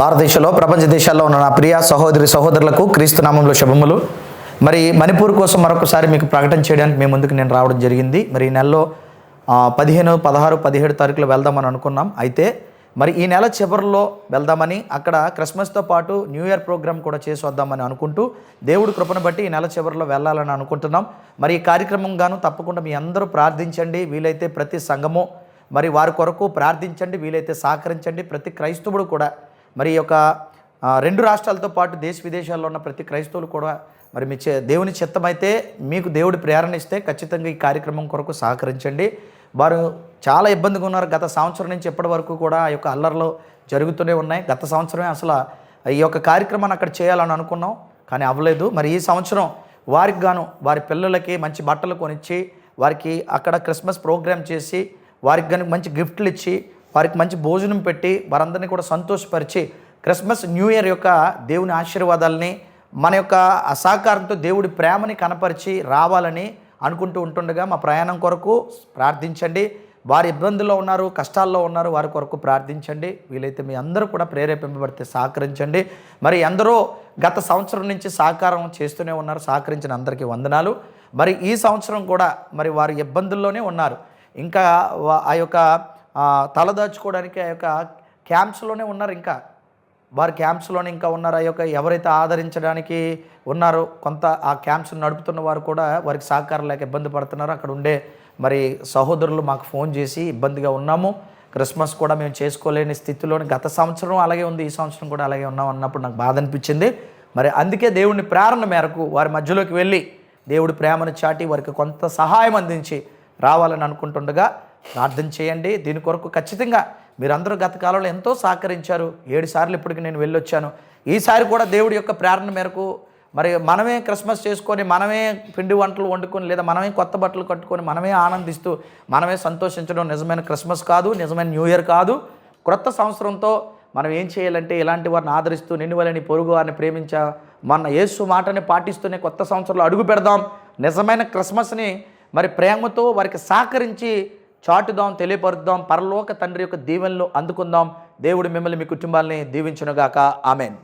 భారతదేశంలో ప్రపంచ దేశాల్లో ఉన్న నా ప్రియ సహోదరి సహోదరులకు క్రీస్తు నామంలో శుభములు. మరి మణిపూర్ కోసం మరొకసారి మీకు ప్రకటన చేయడానికి మేము ముందుకు నేను రావడం జరిగింది. మరి ఈ నెలలో పదిహేను పదహారు పదిహేడు తారీఖులో వెళ్దామని అనుకున్నాం. అయితే మరి ఈ నెల చివరిలో వెళ్దామని అక్కడ క్రిస్మస్తో పాటు న్యూ ఇయర్ ప్రోగ్రామ్ కూడా చేసి వద్దామని అనుకుంటూ దేవుడి కృపను బట్టి ఈ నెల చివరిలో వెళ్ళాలని అనుకుంటున్నాం. మరి ఈ కార్యక్రమం గాను తప్పకుండా మీ అందరూ ప్రార్థించండి. వీలైతే ప్రతి సంఘము మరి వారి కొరకు ప్రార్థించండి. వీలైతే సహకరించండి. ప్రతి క్రైస్తవుడు కూడా మరి యొక్క రెండు రాష్ట్రాలతో పాటు దేశ విదేశాల్లో ఉన్న ప్రతి క్రైస్తవులు కూడా మరి మీ దేవుని చిత్తమైతే మీకు దేవుడి ప్రేరణ ఇస్తే ఖచ్చితంగా ఈ కార్యక్రమం కొరకు సహకరించండి. వారు చాలా ఇబ్బందిగా ఉన్నారు. గత సంవత్సరం నుంచి ఇప్పటి వరకు కూడా ఆ యొక్క అల్లర్లు జరుగుతూనే ఉన్నాయి. గత సంవత్సరమే అసలు ఈ యొక్క కార్యక్రమాన్ని అక్కడ చేయాలని అనుకున్నాం కానీ అవ్వలేదు. మరి ఈ సంవత్సరం వారికి గాను వారి పిల్లలకి మంచి బట్టలు కొనిచ్చి వారికి అక్కడ క్రిస్మస్ ప్రోగ్రామ్ చేసి వారికి కనుక మంచి గిఫ్ట్లు ఇచ్చి వారికి మంచి భోజనం పెట్టి వారందరినీ కూడా సంతోషపరిచి క్రిస్మస్ న్యూ ఇయర్ యొక్క దేవుని ఆశీర్వాదాలని మన యొక్క అసహకారంతో దేవుడి ప్రేమని కనపరిచి రావాలని అనుకుంటూ ఉంటుండగా మా ప్రయాణం కొరకు ప్రార్థించండి. వారి ఇబ్బందుల్లో ఉన్నారు కష్టాల్లో ఉన్నారు వారి కొరకు ప్రార్థించండి. వీలైతే మీ అందరూ కూడా ప్రేరేపింపబడితే సహకరించండి. మరి ఎందరో గత సంవత్సరం నుంచి సహకారం చేస్తూనే ఉన్నారు సహకరించిన అందరికీ వందనాలు. మరి ఈ సంవత్సరం కూడా మరి వారి ఇబ్బందుల్లోనే ఉన్నారు. ఇంకా ఆ యొక్క తలదాచుకోవడానికి ఆ యొక్క క్యాంప్స్లోనే ఉన్నారు ఇంకా. వారి క్యాంప్స్లోనే ఇంకా ఉన్నారు. ఆ యొక్క ఎవరైతే ఆదరించడానికి ఉన్నారో కొంత ఆ క్యాంప్స్ నడుపుతున్న వారు కూడా వారికి సహకారం లేక ఇబ్బంది పడుతున్నారు. అక్కడ ఉండే మరి సహోదరులు మాకు ఫోన్ చేసి ఇబ్బందిగా ఉన్నాము. క్రిస్మస్ కూడా మేము చేసుకోలేని స్థితిలోని గత సంవత్సరం అలాగే ఉంది. ఈ సంవత్సరం కూడా అలాగే ఉన్నాం అన్నప్పుడు నాకు బాధ అనిపించింది. మరి అందుకే దేవుని ప్రేరణ మేరకు వారి మధ్యలోకి వెళ్ళి దేవుడి ప్రేమను చాటి వారికి కొంత సహాయం అందించి రావాలని అనుకుంటుండగా ప్రార్థన చేయండి. దీని కొరకు ఖచ్చితంగా మీరందరూ గత కాలంలో ఎంతో సహకరించారు. ఏడు సార్లు ఇప్పటికి నేను వెళ్ళొచ్చాను. ఈసారి కూడా దేవుడి యొక్క ప్రేరణ మేరకు మరి మనమే క్రిస్మస్ చేసుకొని మనమే పిండి వంటలు వండుకొని లేదా మనమే కొత్త బట్టలు కట్టుకొని మనమే ఆనందిస్తూ మనమే సంతోషించడం నిజమైన క్రిస్మస్ కాదు నిజమైన న్యూ ఇయర్ కాదు. క్రొత్త సంవత్సరంతో మనం ఏం చేయాలంటే ఇలాంటి వారిని ఆదరిస్తూ నిన్ను వలని పొరుగు వారిని ప్రేమించా మన యేసు మాటని పాటిస్తూనే కొత్త సంవత్సరంలో అడుగు పెడదాం. నిజమైన క్రిస్మస్ని మరి ప్రేమతో వారికి సహకరించి చాటుదాం తెలియపరుద్దాం పరలోక తండ్రి యొక్క దీవెనలు అందుకుందాం. దేవుడు మిమ్మల్ని మీ కుటుంబాల్ని దీవించునుగాక. ఆమెన్.